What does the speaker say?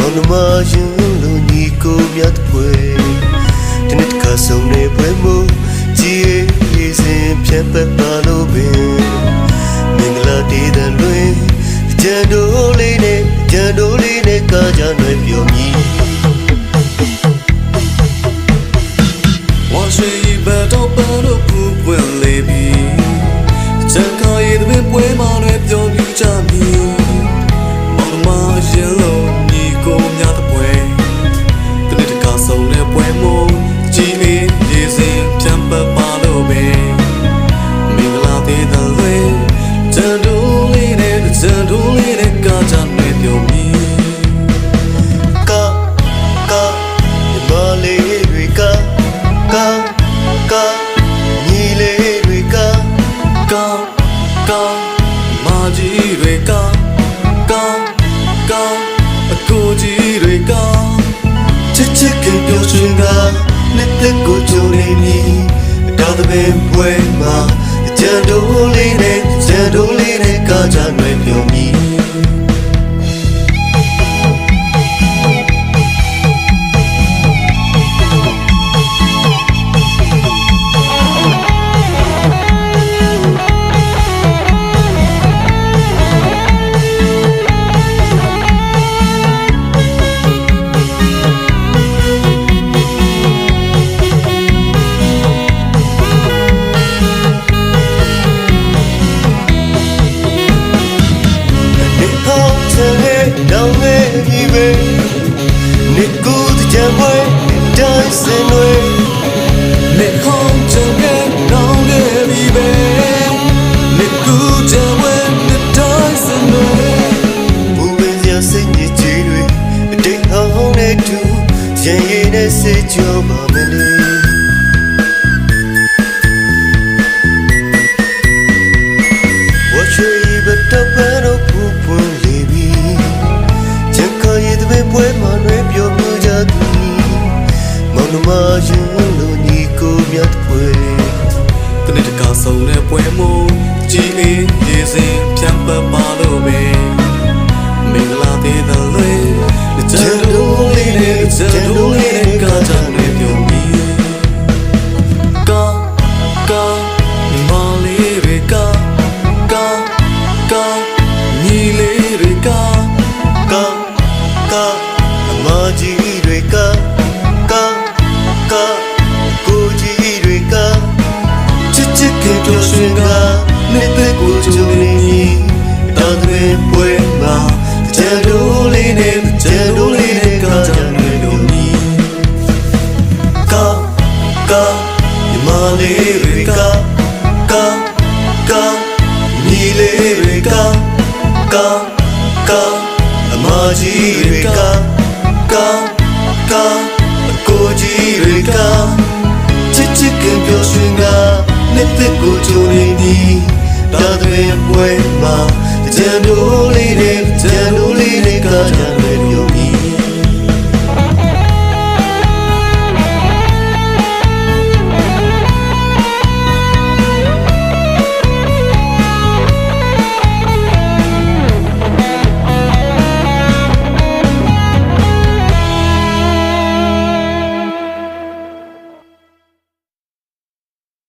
Mano, imagine lo único me atpue တ်ပွဲတနစ်ကဆုံနေပွဲမှုကြည်ရေးစဉ်ဖြတ်ပတ်ပါလို့ပင်မင်္ဂလာတည်တဲ့လွင်ကြံတို့လေးနဲ့ကြံတို့လေးနဲ့ကားကြနှွယ်ပြောမြည်ဝါရှိဘတ်တော့ပန်းတို့ပူပွင့်လေပြီစံခါရည်တဲ့ပွဲမှာလည်းပြောပြကြမည် လေးနဲ့တန်တိုးလေးနဲ့ကားကြမယ်ပြောမည်ကာကာဒီမလေးတွေကကာကာညီလေးတွေကကောင်းကောင်းမာကြီးတွေကကောင်းကောင်းအကိုကြီးတွေကချစ်ချစ်ကပျော်ရွှင်ကနှစ်သက်ကိုကြုံနေမည်ဒါသပင်ပွဲမှာ ကြံတို့လေးနဲ့ကြံတို့လေးနဲ့ကားကြနှွယ်ပြုံမ စင်တွေနေဟောင်းချင်တဲ့နောင်ခဲ့ပြီပဲနေကူချင်ဝဲနေတိုင်းစနေဘူပင်စရာစိတ်ညစ်ကြေးတွေအတိတ်ဟောင်းနဲ့တူရန်ရည်နဲ့စေကြောပါမလို့ မောင်နှမရင်လိုညီကိုမြတ်ပွဲတနေ့တကားဆုံးတဲ့ပွဲမို့ကြီးလေးရေစင်ဖြန့်ပတ်ပါလို့ပဲမင်္ဂလာသေးတဲ့လွေတ က ကိုကျူနေသည်တာတဲ့ပွဲမှာတကြံတို့လေးတဲ့